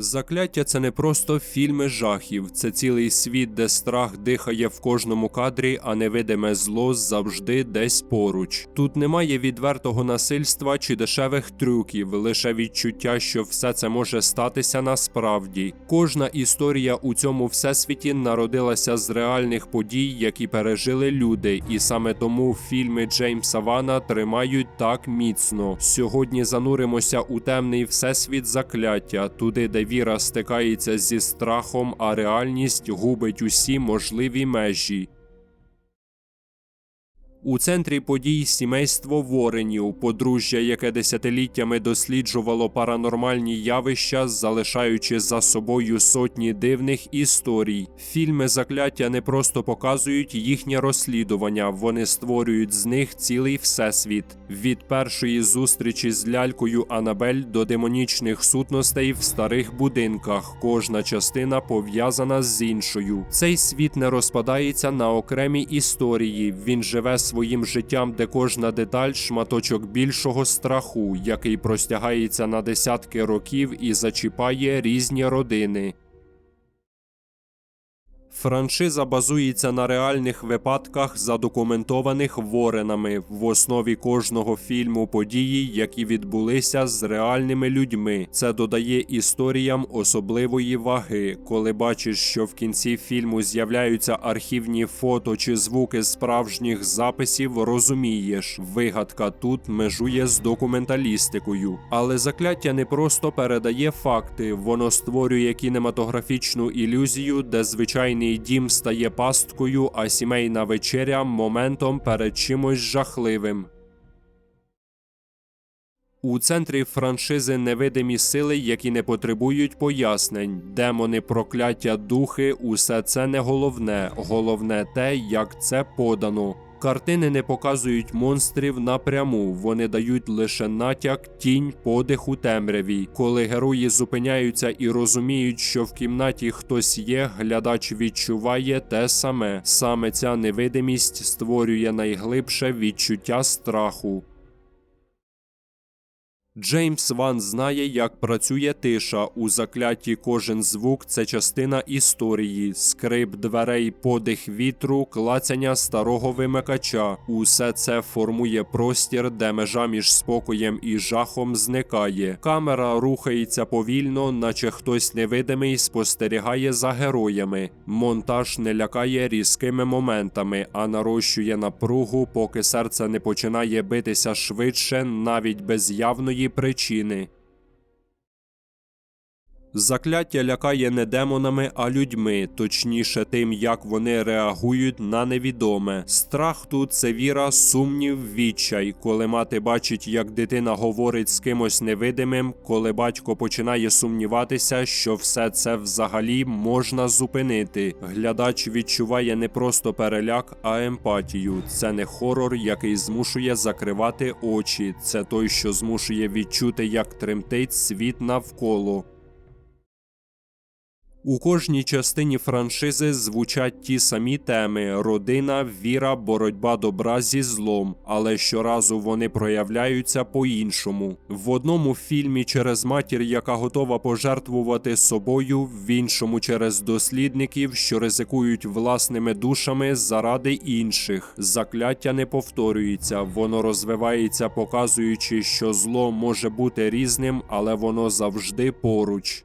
Закляття це не просто фільми жахів, це цілий світ, де страх дихає в кожному кадрі, а невидиме зло завжди десь поруч. Тут немає відвертого насильства чи дешевих трюків, лише відчуття, що все це може статися насправді. Кожна історія у цьому всесвіті народилася з реальних подій, які пережили люди, і саме тому фільми Джеймса Вана тримають так міцно. Сьогодні зануримося у темний всесвіт закляття, туди, де віра стикається зі страхом, а реальність губить усі можливі межі. У центрі подій сімейство Воренів, подружжя, яке десятиліттями досліджувало паранормальні явища, залишаючи за собою сотні дивних історій. Фільми закляття не просто показують їхнє розслідування, вони створюють з них цілий всесвіт. Від першої зустрічі з лялькою Анабель до демонічних сутностей в старих будинках. Кожна частина пов'язана з іншою. Цей світ не розпадається на окремі історії. Він живе своїм життям, де кожна деталь шматочок більшого страху, який простягається на десятки років і зачіпає різні родини. Франшиза базується на реальних випадках, задокументованих Воренами. В основі кожного фільму події, які відбулися з реальними людьми. Це додає історіям особливої ваги. Коли бачиш, що в кінці фільму з'являються архівні фото чи звуки справжніх записів, розумієш, вигадка тут межує з документалістикою. Але закляття не просто передає факти, воно створює кінематографічну ілюзію, де звичайний дім стає пасткою, а сімейна вечеря моментом перед чимось жахливим. У центрі франшизи невидимі сили, які не потребують пояснень. Демони, прокляття, духи усе це не головне. Головне те, як це подано. Картини не показують монстрів напряму, вони дають лише натяк, тінь, подих у темряві. Коли герої зупиняються і розуміють, що в кімнаті хтось є, глядач відчуває те саме. Саме ця невидимість створює найглибше відчуття страху. Джеймс Ван знає, як працює тиша. У закляті кожен звук це частина історії, скрип дверей, подих вітру, клацання старого вимикача. Усе це формує простір, де межа між спокоєм і жахом зникає. Камера рухається повільно, наче хтось невидимий спостерігає за героями. Монтаж не лякає різкими моментами, а нарощує напругу, поки серце не починає битися швидше, навіть без явної причини. Закляття лякає не демонами, а людьми, точніше тим, як вони реагують на невідоме. Страх тут це віра, сумнів, відчай, коли мати бачить, як дитина говорить з кимось невидимим, коли батько починає сумніватися, що все це взагалі можна зупинити. Глядач відчуває не просто переляк, а емпатію. Це не хорор, який змушує закривати очі. Це той, що змушує відчути, як тремтить світ навколо. У кожній частині франшизи звучать ті самі теми: родина, віра, боротьба добра зі злом, але щоразу вони проявляються по-іншому. В одному фільмі через матір, яка готова пожертвувати собою, в іншому через дослідників, що ризикують власними душами заради інших. Закляття не повторюється, воно розвивається, показуючи, що зло може бути різним, але воно завжди поруч.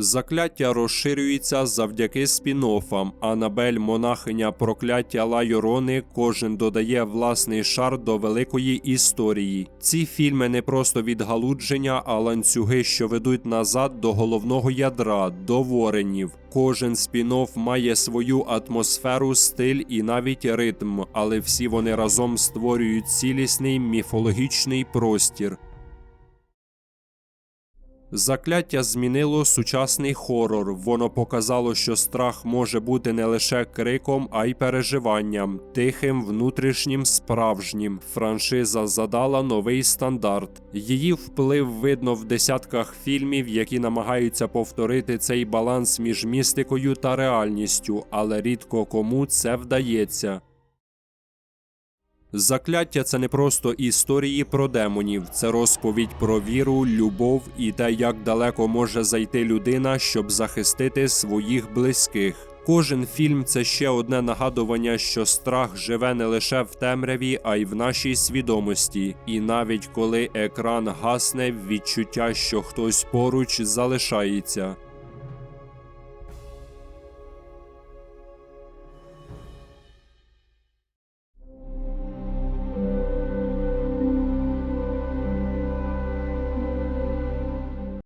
Закляття розширюється завдяки спін-оффам. Анабель, монахиня, прокляття Лайорони, кожен додає власний шар до великої історії. Ці фільми не просто відгалудження, а ланцюги, що ведуть назад до головного ядра, до воренів. Кожен спін-офф має свою атмосферу, стиль і навіть ритм, але всі вони разом створюють цілісний міфологічний простір. Закляття змінило сучасний хорор. Воно показало, що страх може бути не лише криком, а й переживанням, тихим, внутрішнім, справжнім. Франшиза задала новий стандарт. Її вплив видно в десятках фільмів, які намагаються повторити цей баланс між містикою та реальністю, але рідко кому це вдається. Закляття це не просто історії про демонів, це розповідь про віру, любов і те, як далеко може зайти людина, щоб захистити своїх близьких. Кожен фільм це ще одне нагадування, що страх живе не лише в темряві, а й в нашій свідомості. І навіть коли екран гасне, відчуття, що хтось поруч залишається.